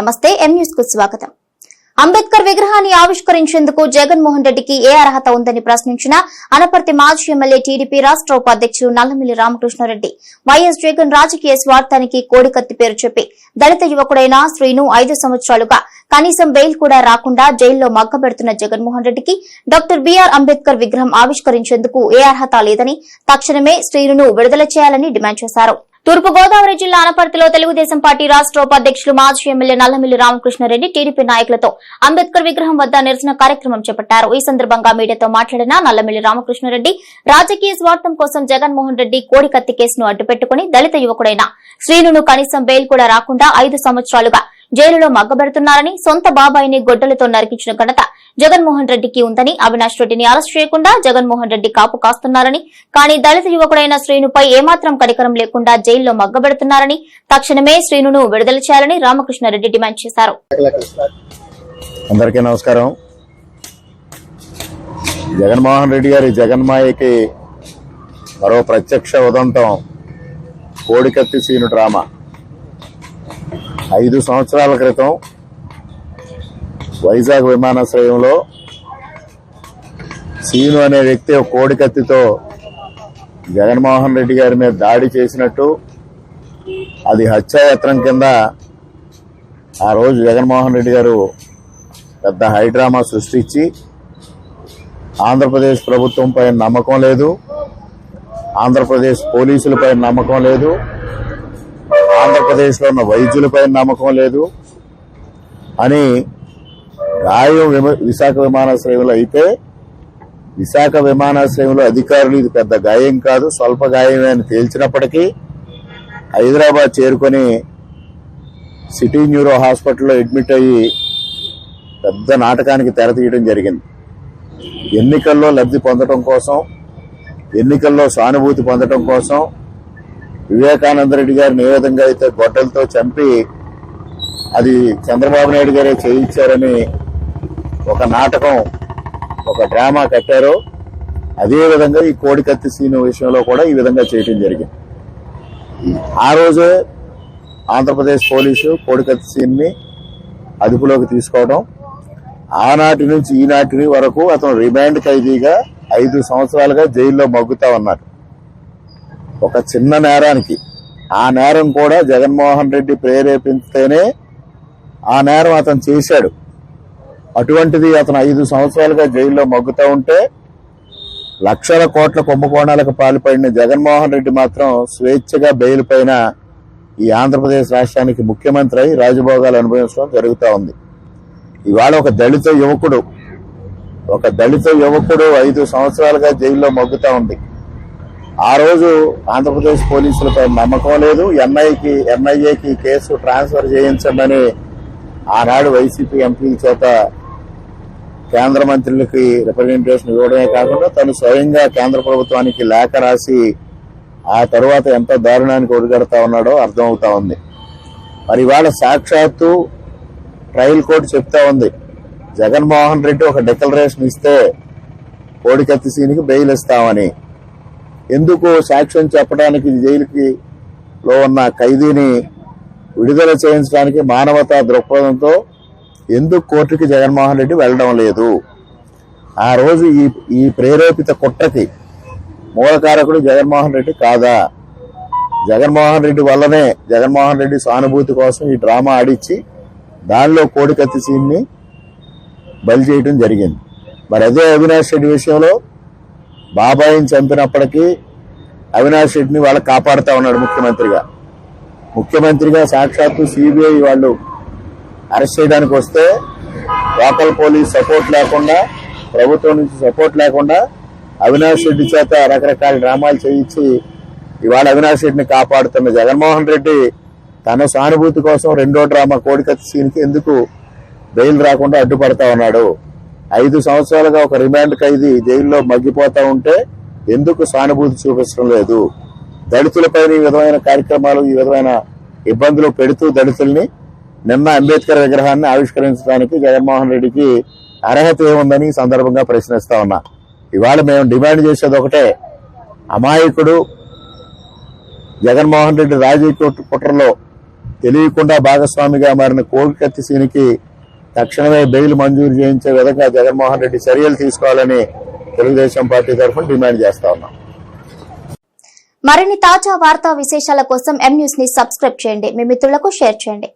నమస్తే ఎం న్యూస్కు స్వాగతం. అంబేద్కర్ విగ్రహాన్ని ఆవిష్కరించేందుకు జగన్మోహన్ రెడ్డికి ఏ అర్హత ఉందని ప్రశ్నించిన అనపర్తి మాజీ ఎమ్మెల్యే టీడీపీ రాష్ట్ర ఉపాధ్యక్షులు నల్లమిల్లి రామకృష్ణారెడ్డి వైఎస్ జగన్ రాజకీయ స్వార్థానికి కోడికత్తి పేరు చెప్పి దళిత యువకుడైన శ్రీను ఐదు సంవత్సరాలుగా కనీసం బెయిల్ కూడా రాకుండా జైల్లో మగ్గబెడుతున్న జగన్మోహన్ రెడ్డికి డాక్టర్ బీఆర్ అంబేద్కర్ విగ్రహం ఆవిష్కరించేందుకు ఏ అర్హత లేదని తక్షణమే శ్రీను విడుదల చేయాలని డిమాండ్ చేశారు. తూర్పు గోదావరి జిల్లా అనపర్తిలో తెలుగుదేశం పార్టీ రాష్ట్ర ఉపాధ్యక్షులు మాజీ ఎమ్మెల్యే నల్లమిల్లి రామకృష్ణారెడ్డి టీడీపీ నాయకులతో అంబేద్కర్ విగ్రహం వద్ద నిరసన కార్యక్రమం చేపట్టారు. ఈ సందర్భంగా మీడియాతో మాట్లాడిన నల్లమిల్లి రామకృష్ణారెడ్డి రాజకీయ స్వార్థం కోసం జగన్మోహన్ రెడ్డి కోడి కత్తి కేసును అడ్డుపెట్టుకుని దళిత యువకుడైన శ్రీనును కనీసం బెయిల్ కూడా రాకుండా ఐదు సంవత్సరాలుగా జైలులో మగ్గబెడుతున్నారని సొంత బాబాయిని గొడ్డలతో నరికించిన ఘనత జగన్మోహన్ రెడ్డికి ఉందని అవినాష్ రెడ్డిని అరెస్ట్ చేయకుండా జగన్మోహన్ రెడ్డి కాపు కాస్తున్నారని కానీ దళిత యువకుడైన శ్రీనుపై ఏమాత్రం కనికరం లేకుండా జైల్లో మగ్గబెడుతున్నారని తక్షణమే శ్రీనును విడుదల చేయాలని రామకృష్ణారెడ్డి డిమాండ్ చేశారు. అందరికీ నమస్కారం. జగన్మోహన్ రెడ్డి గారి జగన్మాయకి మరో ప్రత్యక్ష ఉదంతం కోడికత్తి సీను డ్రామా. ఐదు సంవత్సరాల క్రితం వైజాగ్ విమానాశ్రయంలో సీను అనే వ్యక్తి ఒక కోడికత్తితో జగన్మోహన్ రెడ్డి గారి మీద దాడి చేసినట్టు అది హత్యాయత్నం కింద ఆ రోజు జగన్మోహన్ రెడ్డి గారు పెద్ద హైడ్రామా సృష్టించి ఆంధ్రప్రదేశ్ ప్రభుత్వంపై నమ్మకం లేదు ఆంధ్రప్రదేశ్ పోలీసులపై నమ్మకం లేదు ఆంధ్రప్రదేశ్లో ఉన్న వైద్యులపై నమ్మకం లేదు అని గాయం విశాఖ విమానాశ్రయంలో అయితే విశాఖ విమానాశ్రయంలో అధికారులు ఇది పెద్ద గాయం కాదు స్వల్ప గాయమే అని తేల్చినప్పటికీ హైదరాబాద్ చేరుకొని సిటీ న్యూరో హాస్పిటల్లో అడ్మిట్ అయ్యి పెద్ద నాటకానికి తెర తీయడం జరిగింది. ఎన్నికల్లో లబ్ధి పొందడం కోసం ఎన్నికల్లో సానుభూతి పొందడం కోసం వివేకానంద రెడ్డి గారిని ఏ విధంగా అయితే గొడ్డలతో చంపి అది చంద్రబాబు నాయుడు గారే చేయించారని ఒక నాటకం ఒక డ్రామా కట్టారో అదే విధంగా ఈ కోడికత్తి సీను విషయంలో కూడా ఈ విధంగా చేయటం జరిగింది. ఆ రోజే ఆంధ్రప్రదేశ్ పోలీసు కోడికత్తి సీన్ని అదుపులోకి తీసుకోవడం ఆనాటి నుంచి ఈనాటి వరకు అతను రిమాండ్ ఖైదీగా ఐదు సంవత్సరాలుగా జైల్లో మగ్గుతా ఉన్నాడు ఒక చిన్న నేరానికి. ఆ నేరం కూడా జగన్మోహన్ రెడ్డి ప్రేరేపిస్తేనే ఆ నేరం అతను చేశాడు. అటువంటిది అతను ఐదు సంవత్సరాలుగా జైల్లో మగ్గుతూ ఉంటే లక్షల కోట్ల కుంభకోణాలకు పాల్పడిన జగన్మోహన్ రెడ్డి మాత్రం స్వేచ్ఛగా బెయిల్ పైన ఈ ఆంధ్రప్రదేశ్ రాష్ట్రానికి ముఖ్యమంత్రి అయి రాజభోగాలు అనుభవించడం జరుగుతూ ఉంది. ఇవాళ ఒక దళిత యువకుడు ఒక దళిత యువకుడు ఐదు సంవత్సరాలుగా జైల్లో మగ్గుతూ ఉంది. ఆ రోజు ఆంధ్రప్రదేశ్ పోలీసులపై నమ్మకం లేదు. ఎన్ఐకి ఎన్ఐఏకి కేసు ట్రాన్స్ఫర్ చేయించమని ఆనాడు వైసీపీ ఎంపీల చేత కేంద్ర మంత్రులకి రిప్రజెంటేషన్ ఇవ్వడమే కాకుండా తను స్వయంగా కేంద్ర ప్రభుత్వానికి లేఖ రాసి ఆ తరువాత ఎంత దారుణానికి ఒడిగడతా ఉన్నాడో అర్థమవుతా ఉంది. మరి ఇవాళ సాక్షాత్తు ట్రయల్ కోర్టు చెప్తా ఉంది. జగన్మోహన్ రెడ్డి ఒక డిక్లరేషన్ ఇస్తే కోడికత్తి సీనికి బెయిల్ ఇస్తామని. ఎందుకు సాక్ష్యం చెప్పడానికి జైలుకి లో ఉన్న ఖైదీని విడుదల చేయించడానికి మానవతా దృక్పథంతో ఎందుకు కోర్టుకి జగన్మోహన్ రెడ్డి వెళ్ళడం లేదు? ఆ రోజు ఈ ఈ ప్రేరేపిత కుట్రకి మూలకారకుడు జగన్మోహన్ రెడ్డి కాదా? జగన్మోహన్ రెడ్డి వల్లనే జగన్మోహన్ రెడ్డి సానుభూతి కోసం ఈ డ్రామా ఆడిచ్చి దానిలో కోడికత్తి సీన్ని బలి చేయడం జరిగింది. మరి అదే అవినాష్ రెడ్డి విషయంలో బాబాయిని చంపినప్పటికీ అవినాష్ రెడ్డిని వాళ్ళు కాపాడుతూ ఉన్నాడు ముఖ్యమంత్రిగా. ముఖ్యమంత్రిగా సాక్షాత్తు సిబిఐ వాళ్ళు అరెస్ట్ చేయడానికి వస్తే లోకల్ పోలీస్ సపోర్ట్ లేకుండా ప్రభుత్వం నుంచి సపోర్ట్ లేకుండా అవినాష్ రెడ్డి చేత రకరకాల డ్రామాలు చేయించి ఇవాళ అవినాష్ రెడ్డిని కాపాడుతున్న జగన్మోహన్ రెడ్డి తన సానుభూతి కోసం రెండో డ్రామా కోడికత్తి సీన్కి ఎందుకు బెయిల్ రాకుండా అడ్డుపడతా ఉన్నాడు? ఐదు సంవత్సరాలుగా ఒక రిమాండ్ ఖైదీ జైల్లో మగ్గిపోతా ఉంటే ఎందుకు సానుభూతి చూపించడం లేదు? దళితులపై ఈ విధమైన కార్యక్రమాలు ఈ విధమైన ఇబ్బందులు పెడుతూ దళితుల్ని నిన్న అంబేద్కర్ విగ్రహాన్ని ఆవిష్కరించడానికి జగన్మోహన్ రెడ్డికి అర్హత ఏముందని సందర్భంగా ప్రశ్నిస్తా ఉన్నా. ఇవాళ మేము డిమాండ్ చేసేది ఒకటే. అమాయకుడు జగన్మోహన్ రెడ్డి రాజకీయ కుట్రలో తెలియకుండా భాగస్వామిగా మారిన కోడికత్తి సీనికి తక్షణమే బెయిల్ మంజూరు చేయించే విధంగా జగన్మోహన్ రెడ్డి చర్యలు తీసుకోవాలని తెలుగుదేశం పార్టీ తరఫున డిమాండ్ చేస్తా ఉన్నాం. మరిన్ని తాజా వార్తా విశేషాల కోసం ఎం న్యూస్ని సబ్స్క్రైబ్ చేయండి. మీ మిత్రులకు షేర్ చేయండి.